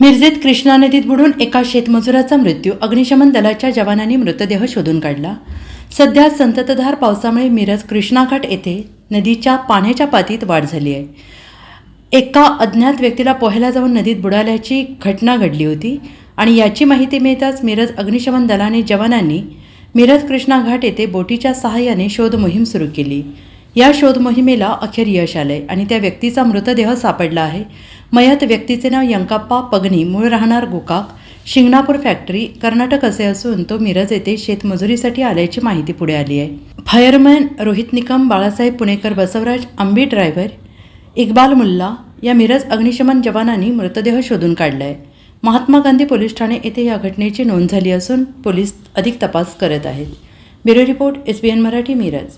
मिरजेत कृष्णा नदीत बुडून एका शेतमजुराचा मृत्यू. अग्निशमन दलाच्या जवानांनी मृतदेह शोधून काढला. सध्या संततधार पावसामुळे मिरज कृष्णाघाट येथे नदीच्या पाण्याच्या पातीत वाढ झाली आहे. एका अज्ञात व्यक्तीला पोहायला जाऊन नदीत बुडाल्याची घटना घडली होती आणि याची माहिती मिळताच मिरज अग्निशमन दलाने जवानांनी मिरज कृष्णा घाट येथे बोटीच्या सहाय्याने शोध मोहीम सुरू केली. या शोध मोहिमेला अखेर यश आलंय आणि त्या व्यक्तीचा मृतदेह सापडला आहे. मयत व्यक्तीचे नाव यंकाप्पा पगनी मूळ राहणार गोकाक शिंगणापूर फॅक्टरी कर्नाटक असे असून तो मिरज येथे शेतमजुरीसाठी आल्याची माहिती पुढे आली आहे. फायरमॅन रोहित निकम बाळासाहेब पुणेकर बसवराज आंबी ड्रायव्हर इक्बाल मुल्ला या मिरज अग्निशमन जवानांनी मृतदेह शोधून काढला आहे महात्मा गांधी पोलीस ठाणे येथे या घटनेची नोंद झाली असून पोलीस अधिक तपास करत आहेत. Bureau report S B N Marathi Miraj.